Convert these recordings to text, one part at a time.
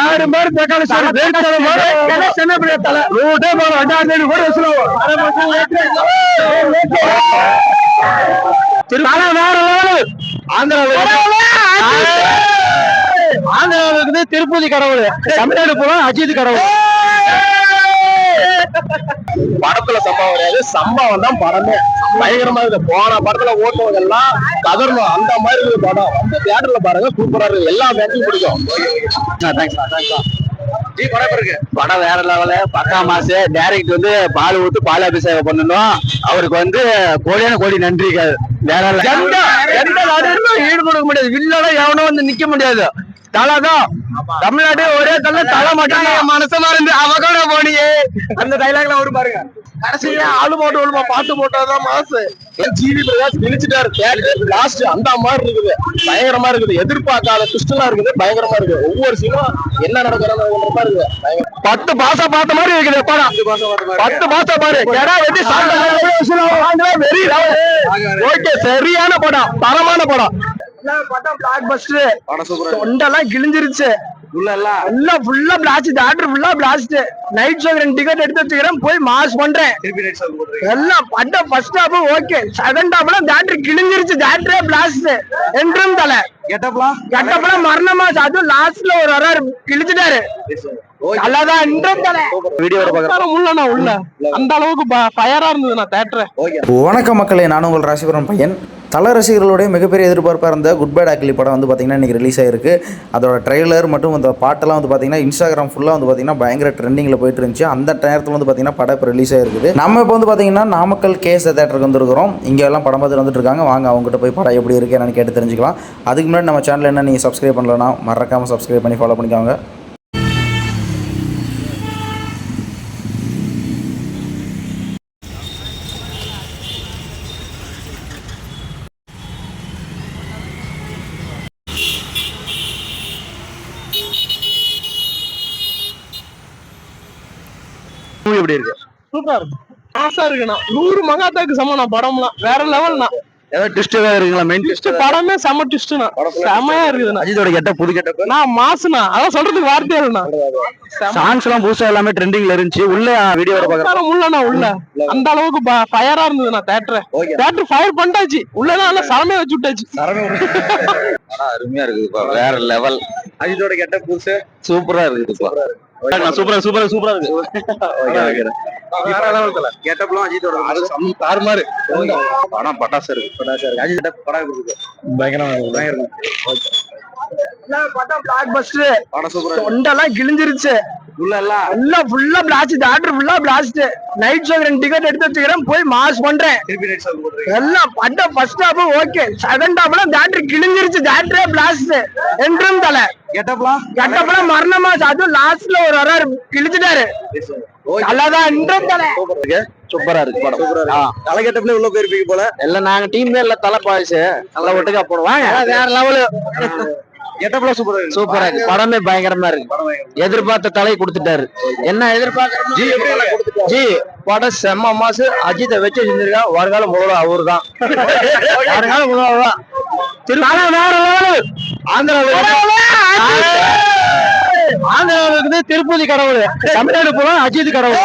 ஆறு பேர் தக்காளி சாறு சின்ன பெரிய தலை. போல ரெண்டாம் தேதி கூட ஆந்திராவில் இருக்குது திருப்பதி கடவுள். தமிழ்நாடு போல அஜித் கடவுள். படத்துல சம்பவம் கிடையாது. சம்பவம் தான் படமே. பயங்கரமா இருக்கு போன படத்துல ஓட்டுவங்க எல்லாம் கதறணும். அந்த மாதிரி இருக்கு படம். வந்து தியேட்டர்ல பாருங்க சூப்பரா இருக்கு. எல்லா மேட்சும் பிடிக்கும். படம் வேற லெவலு பக்கா மாசு டைரக்ட் வந்து பால் ஊத்து பால் அபிஷேகம் பண்ணணும். அவருக்கு வந்து கோடியான கோடி நன்றிகள். வேற எந்த எந்த நடுவில் ஈடு கொடுக்க முடியாது. வில்லோட எவனும் வந்து நிக்க முடியாது. தலைதான். தமிழ்நாடு ஒரே தலை தலை மட்டும் மனசமா இருந்து அவகோட போனியே. அந்த டைலாக்ல வரும் பாருங்க. கடைசியா ஆளு போட்டு விழுமா பாட்டு போட்டாதான் மாசு. ஜிவி பிரகாஷ் கிழிச்சிட்டாரு லாஸ்ட் அந்த மாதிரி இருக்குது. பயங்கரமா இருக்குது. எதிர்பார்க்காத ட்விஸ்ட்லாம் இருக்குது. பயங்கரமா இருக்கு ஒவ்வொரு சீனும் என்ன நடக்கிறன்ற மாதிரி இருக்கு பயங்கர- பத்து பாசம் பார்த்த மாதிரி இருக்குது. படம் பத்து பாசம் பாரு. கடா வெட்டி வெரி ஓகே சரியான படம். தரமான படம். படம்? பிளாக் பஸ்டர் தொண்டெல்லாம் கிழிஞ்சிருச்சு. எல்லாம் ஃபுல்லா பிளாஸ்ட் தியேட்டர் ஃபுல்லா பிளாஸ்ட் நைட் ஷோ ரெண்டு டிக்கெட் எடுத்து வச்சுக்கிறேன் போய் மாஸ் பண்றேன். எல்லாம் படம் ஃபர்ஸ்ட் ஹாஃப் ஓகே செகண்ட் ஹாஃப்ல தியேட்டர் கிழிஞ்சிருச்சு தியேட்டரே பிளாஸ்ட் என்றும் தலை? கட்டப்படம் மரண மாசம் அதுவும் லாஸ்ட்ல ஒரு வராரு கிழிச்சிட்டாரு. அல்லாதான் என்றும் தலை வீடியோ உள்ளண்ணா உள்ள அந்த அளவுக்கு ஃபயரா இருந்தது நான் தேட்டர் வணக்கம் மக்களே நான் உங்கள் ராசிபுரம் பையன். தல ரசிகர்களுடைய மிகப்பெரிய எதிர்பார்ப்பாக இருந்த குட் பேட் அக்லி படம் வந்து பார்த்திங்கன்னா இன்றைக்கி ரிலீஸ் ஆயிருக்கு. அதோட ட்ரெய்லர் மற்றும் அந்த பாட்டெல்லாம் வந்து பார்த்திங்கன்னா இன்ஸ்டாகிராம் ஃபுல்லாக வந்து பார்த்திங்கன்னா பயங்கர ட்ரெண்டிங்கில் போயிட்டு இருந்துச்சு. அந்த நேரத்தில் வந்து பார்த்திங்கன்னா படம் இப்போ ரிலீஸ் ஆயிருக்குது. நம்ம இப்போ வந்து பார்த்திங்கன்னா நாமக்கல் கேஸ் தேட்டருக்கு வந்துருக்கிறோம். இங்கே எல்லாம் படம் பார்த்துட்டு வந்துட்டு இருக்காங்க. வாங்க அவங்ககிட்ட போய் படம் எப்படி இருக்குது என்னன்னு கேட்டு தெரிஞ்சுக்கலாம். அதுக்கு முன்னாடி நம்ம சேனல் என்ன நீங்கள் சப்ஸ்கிரைப் பண்ணலன்னா மறக்காமல் சப்ஸ்கிரைப் பண்ணி ஃபாலோ பண்ணிக்கோங்க. எப்படி இருக்கு? சூப்பர் மாசா இருக்குண்ணா. நூறு மகாத்தாக்கு சமம் படம்லாம். வேற லெவல்னா ஏதாவது ட்விஸ்ட் ஏதாவது இருக்குங்களா? மெயின் ட்விஸ்ட் படமே செம ட்விஸ்ட்னா செமையா இருக்குதுண்ணா. அஜித்தோட கெட்ட புது கெட்ட நான் மாசுனா அதான் சொல்றதுக்கு வார்த்தையே இல்லைண்ணா. சாங்ஸ் எல்லாம் புதுசா எல்லாமே ட்ரெண்டிங்ல இருந்துச்சு. உள்ள வீடியோட உட்காரம் உள்ளண்ணா உள்ள. அந்த அளவுக்கு ஃபயரா இருந்ததுண்ணா தேட்டர் தேட்டர் ஃபயர் பண்ணிட்டாச்சு. உள்ளதான் எல்லாம் சரமே வச்சு விட்டாச்சு. அருமையா இருக்குதுப்பா. வேற லெவல் அஜித்தோட கெட்ட புதுசு? சூப்பரா இருக்குதுப்பா. சூப்பரா சூப்பரா சூப்பரா இருக்கு. வேற லெவல் தல கெட்டப்லாம் அஜித்தோட தாறுமாறு படம் பட்டாசு இருக்கு. பட்டாசு இருக்கு. அஜித் கெட்டப் படம் இருக்கு. பயங்கரமா பயங்கரம் படம் பிளாக் பஸ்டர் படம் சூப்பரா தொண்டெல்லாம் கிழிஞ்சிருச்சு. எல்லாம் எல்லாம் ஃபுல்லா பிளாஸ்ட் தியேட்டர் ஃபுல்லா பிளாஸ்ட் நைட் ஷோ ரெண்டு டிக்கெட் எடுத்து வச்சுக்கிறேன். போய் மாஸ் பண்றேன். எல்லாம் படம் ஃபர்ஸ்ட் ஹாஃப் ஓகே செகண்ட் ஹாஃப்ல கிழிஞ்சிருச்சு. தியேட்டரே பிளாஸ்ட் என்றும் தலை? கெட்டப்லாம் கட்டப்படம் மரண மாசம் அதுவும் லாஸ்ட்ல ஒரு வராரு கிழிச்சிட்டாரு. அல்லாதான் என்றும் தலை சூப்பரா இருக்கு. படம். தலை கெட்டப்ல உள்ள போயிருப்பீங்க போல. எல்லாம் நாங்க டீம் இல்ல. தலை பாய்ஸ் நல்லா ஒட்டுக்கா போடுவாங்க வேற லெவலு கெட்டப்லாம் சூப்பரா இருக்கு? சூப்பரா இருக்கு. படமே பயங்கரமா இருக்கு. எதிர்பார்த்த தலை கொடுத்துட்டாரு. என்ன எதிர்பார்க்கறோம் ஜி எப்படி கொடுத்துட்டாரு? ஜி படம் செம்ம மாசு. அஜித்தை வச்சு செஞ்சிருக்கா. வருங்கால முதல்வர் அவரு தான் வருங்கால முதல்வர் தான் திருநாள வேற லெவலு. ஆந்திராவில் இருக்குது திருப்பதி கடவுள். தமிழ்நாடு போல அஜித் கடவுள்.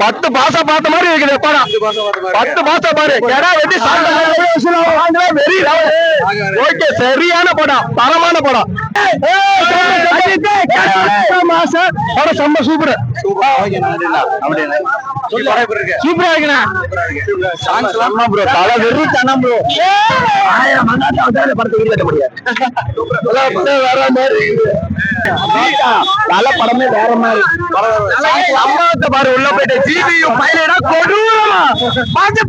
பத்து பாசம் பார்த்த மாதிரி இருக்குது படம் பத்து மாசம் பாரு. கடா வெட்டி வெரி ஓகே சரியான படம். தரமான படம். படம் செம்ம சூப்பர். சூப்பரா இருக்குண்ணா ப்ரோ தலை வெறும் தனம் ப்ரோ ஆயிரம் மங்காத்த படத்தை வீடு கட்ட முடியாது. வேற மாதிரி நல்ல படமே வேற மாதிரி. பாரு உள்ள போயிட்டு ஜிபியும் பைலடா கொடூரமா.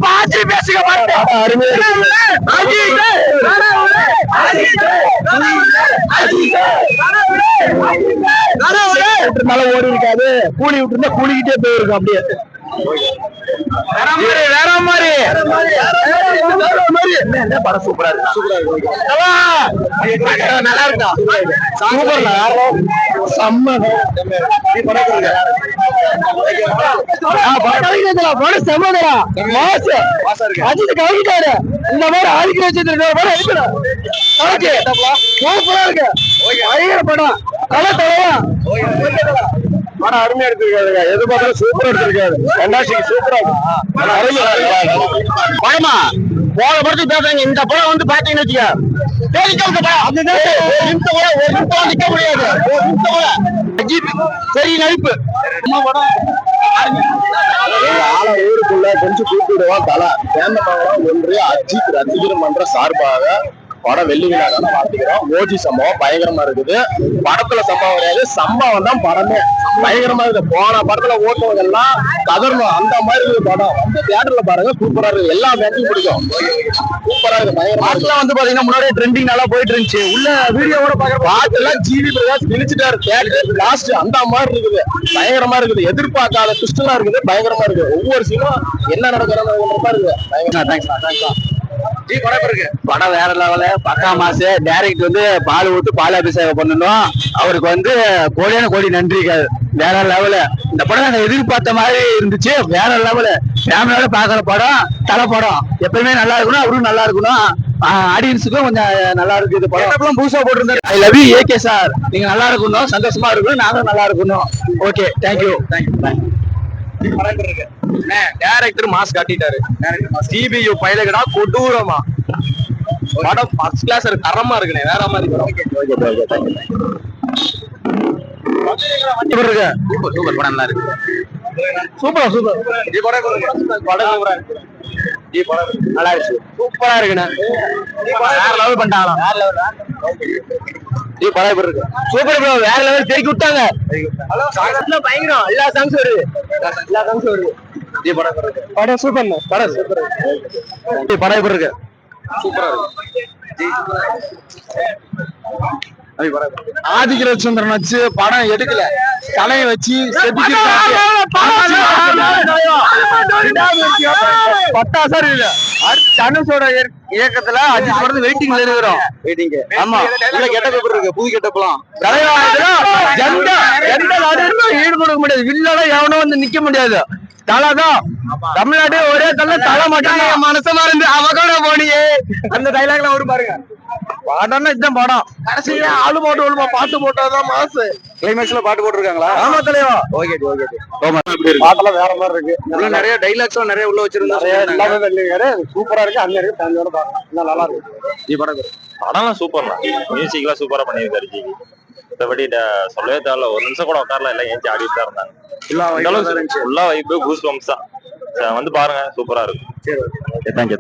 பாத்து பேசுக மாட்டேன் மேல ஓடி இருக்காது. கூலி விட்டு இருந்தா கூலிக்கிட்டே போயிருக்கும் அப்படியே. வேற மாதிரி வேற மாதிரி. என்ன படம் சூப்பரா இருக்கு? நல்லா சூப்பர்ல செம்ம இந்த மாதிரி ஆதிக்க ஓகே. சூப்பரா இருக்கு. படம். கலை தலைவா. படம் அருமையா எடுத்திருக்காருங்க. எது பார்த்தாலும் சூப்பரா எடுத்திருக்காரு. ரெண்டாயிரத்தி சூப்பரா இருக்கு. படம் அருமையா படமா போன படத்துக்கு பேசுறாங்க இந்த படம் வந்து பாத்தீங்கன்னு வச்சுக்க. தேடிக்காம படம். அதுதான் ஒரு நிமிஷம் கூட ஒரு நிமிஷம் நிக்க முடியாது. ஒரு நிமிஷம் கூட. அஜித் சரி நடிப்பு. ஆள ஊருக்குள்ள கொஞ்சம் கூப்பிடுவான் தலை. சேந்தமங்கலம் ஒன்று அஜித் ரசிகர் மன்ற சார்பாக படம் வெள்ளி விழாக்கான வாழ்த்துக்கிறோம் ஓஜி சம்பவம் பயங்கரமா இருக்குது. படத்துல சம்பவம் கிடையாது. சம்பவம் தான் படமே. பயங்கரமா இருக்குது. போன படத்துல ஓட்டுவங்க எல்லாம் கதறணும். அந்த மாதிரி இருக்குது படம். வந்து தியேட்டர்ல பாருங்க. சூப்பரா இருக்கு எல்லா பேட்டையும் பிடிக்கும். சூப்பரா இருக்கு பயங்கரமா பாட்டுலாம் வந்து பாத்தீங்கன்னா முன்னாடியே ட்ரெண்டிங் நல்லா போயிட்டு இருந்துச்சு. உள்ள வீடியோவோட பாக்குற பாட்டு எல்லாம் ஜிவி பிரகாஷ் கிழிச்சிட்டாரு. தேட்டர் லாஸ்ட் அந்த மாதிரி இருக்குது. பயங்கரமா இருக்குது. எதிர்பார்க்காத ட்விஸ்ட் இருக்குது. பயங்கரமா இருக்கு ஒவ்வொரு சீனும் என்ன நடக்கிறோம் இருக்குது பயங்கரமா தேங்க்ஸ் தேங்க்ஸ் படம் இருக்கு? படம் வேற லெவல பக்கா மாசு டைரக்ட் வந்து பால் ஊத்து பால் அபிஷேகம் பண்ணணும் அவருக்கு வந்து கோடியான கோடி நன்றிகள். வேற லெவலு இந்த படம் நாங்க எதிர்பார்த்த மாதிரி இருந்துச்சு. வேற லெவலு ஃபேமிலியோட பாக்குற படம் தலை படம். எப்பயுமே நல்லா இருக்கணும் அவரும் நல்லா இருக்கணும். ஆடியன்ஸுக்கும் கொஞ்சம் நல்லா இருக்கு இது படம். புதுசா போட்டிருந்தாரு. I love you AK sir நீங்க நல்லா இருக்கணும் சந்தோஷமா இருக்கணும் நாங்களும் நல்லா இருக்கணும். Okay thank you thank you director mass காட்டிட்டாரு. சிபியு பைலகடா கொடூரமா. படம் ஃபர்ஸ்ட் கிளாஸ் இருக்கு தரமா இருக்குனே வேற மாதிரி படம். சூப்பர் சூப்பர் படம் நல்லா இருக்கு. Super super. ஜி படம் படம் சூப்பரா. இருக்கு நல்லா இருக்கு. சூப்பரா இருக்குண்ணே. வேற லெவல் பண்ணிட்டாங்க வேற லெவல் ஜி படம் எப்படி இருக்கு? சூப்பர் ப்ரோ வேற லெவல் தேக்கி விட்டாங்க. பயங்கரம். எல்லா சாங்ஸ் வருது. எல்லா சாங்ஸ் வருது. ஜி படம் எப்படி இருக்கு படம் சூப்பர் படம் சூப்பர் படம் எப்படி இருக்கு சூப்பரா இருக்கு சந்திரன் வச்சு படம் எடுக்கல கலையை வச்சு பட்டாசா இருக்கு அடுத்து தனுஷோட இயக்க- இயக்கத்துல அஜித் படத்து வெயிட்டிங்ல இருக்கிறோம் வெயிட்டிங் ஆமா உள்ள கெட்டப் எப்படி இருக்கு புது கெட்டப்லாம் தலைவா எந்த எந்த நாடுகளும் ஈடுபட முடியாது வில்லெல்லாம் எவனும் வந்து நிக்க முடியாது தலைதான் தமிழ்நாடு ஒரே தலை தலை மட்டும் மனசமா இருந்து அவகோட போனியே அந்த டைலாக்ல வரும் பாருங்க. படம்னா இதுதான் படம். கடைசியில ஆளு போட்டு ஒழுமா பாட்டு போட்டாதான் மாசு கிளைமேக்ஸ்ல பாட்டு போட்டிருக்காங்களா? ஆமா தலைவா. ஓகே ஓகே பாட்டெல்லாம் வேற மாதிரி இருக்கு. உள்ள நிறைய டைலாக்ஸ் நிறைய உள்ள வச்சிருந்தா எல்லாமே வெள்ளிங்காரு சூப்பரா இருக்கு. அங்க இருக்கு. ஃபேமிலியோட பார்க்கலாம் இன்னும் நல்லா இருக்கு. படம் படம்லாம் சூப்பர் தான் மியூசிக்லாம் சூப்பரா பண்ணியிருக்காரு ஜிவி மற்றபடி சொல்லவே தேவையில்ல. ஒரு நிமிஷம் கூட உட்காரல எல்லாம் ஏஞ்சி ஆடிட்டு தான் இருந்தாங்க. ஃபுல்லா வைப்பு பூஸ் பம்ப்ஸ் தான். சரி, வந்து பாருங்க. சூப்பரா இருக்கும் தேங்க்யூ